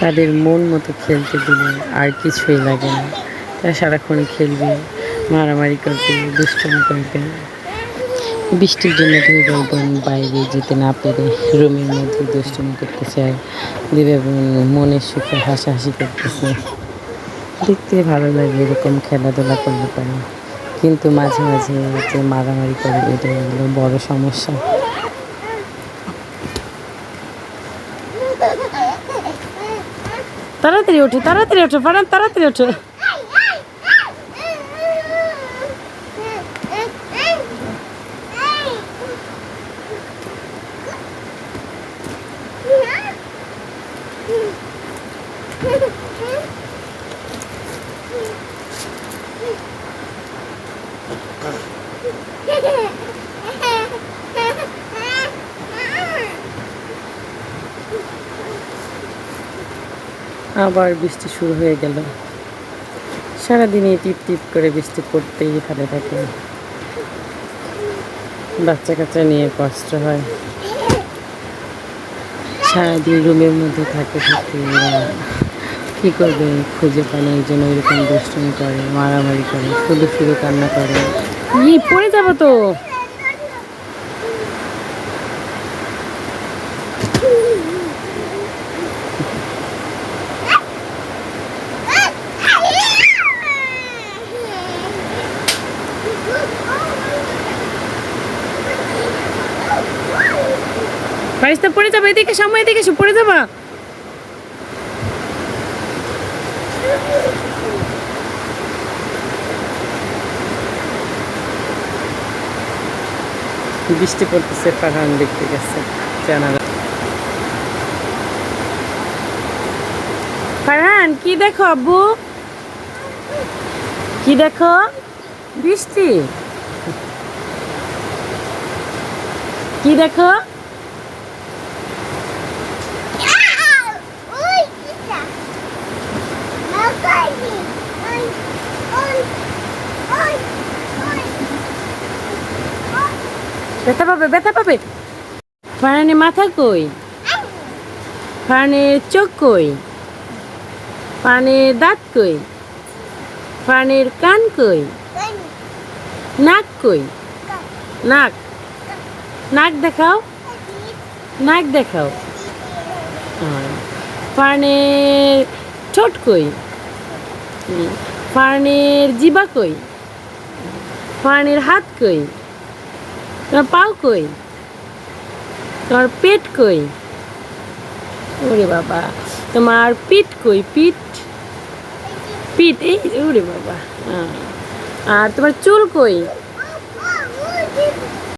তাদের মন মতো খেলতে দিলে আর কিছুই লাগে না। তারা সারাক্ষণ খেলবে, মারামারি করবে, দুষ্টুমি করবে। বৃষ্টির জন্য দুই বোন বাইরে যেতে না পেরে রুমের মধ্যে দুষ্টুমি দুই ভাই বোন মনের সুখে হাসাহাসি করতেছে। দেখতে ভালো লাগে এরকম খেলাধুলা করলে পারে। কিন্তু মাঝে মাঝে যে মারামারি করে, এটা হলো বড় সমস্যা। তাড়াতাড়ি ওঠো তাড়াতাড়ি ওঠো ফারান তাড়াতাড়ি ওঠো। আবার বৃষ্টি শুরু হয়ে গেল। সারাদিনই টিপ টিপ করে বৃষ্টি পড়তেই ভালো থাকে। বাচ্চা কাচ্চা নিয়ে কষ্ট হয়। সারাদিন রুমের মধ্যে থাকে থাকে কী করবে? খুঁজে পায় না, এই জন্য এরকম দুষ্টুমি করে, মারামারি করে, শুধু শুধু কান্না করে। পড়ে যাব তো। পারিস তো পড়ে যাবে, এদিকে সময় এদিকে এসে, পড়ে যাবা? বৃষ্টি পড়তেছে, পাহাড় দেখতে গেছে, জানালা। ফারহান, কি দেখো আব্বু? কি দেখো? বৃষ্টি। কি দেখো? ব্যথা পাবে ব্যথা পাবে। ফারহানের মাথা কই? ফারহানের চোখ কই? ফারহানের দাঁত কই? ফারহানের কান কই? নাক কই? নাক। নাক দেখাও। নাক দেখাও। ফারহানের ঠোঁট কই? হুম। জিবা কই? ফারহানের হাত কই? তোমার পাও কই? তোমার পেট কই? ওরে বাবা, তোমার পিঠ কই? পিঠ? পিঠ, এই ওরে বাবা হ্যাঁ। আর তোমার চুল কই?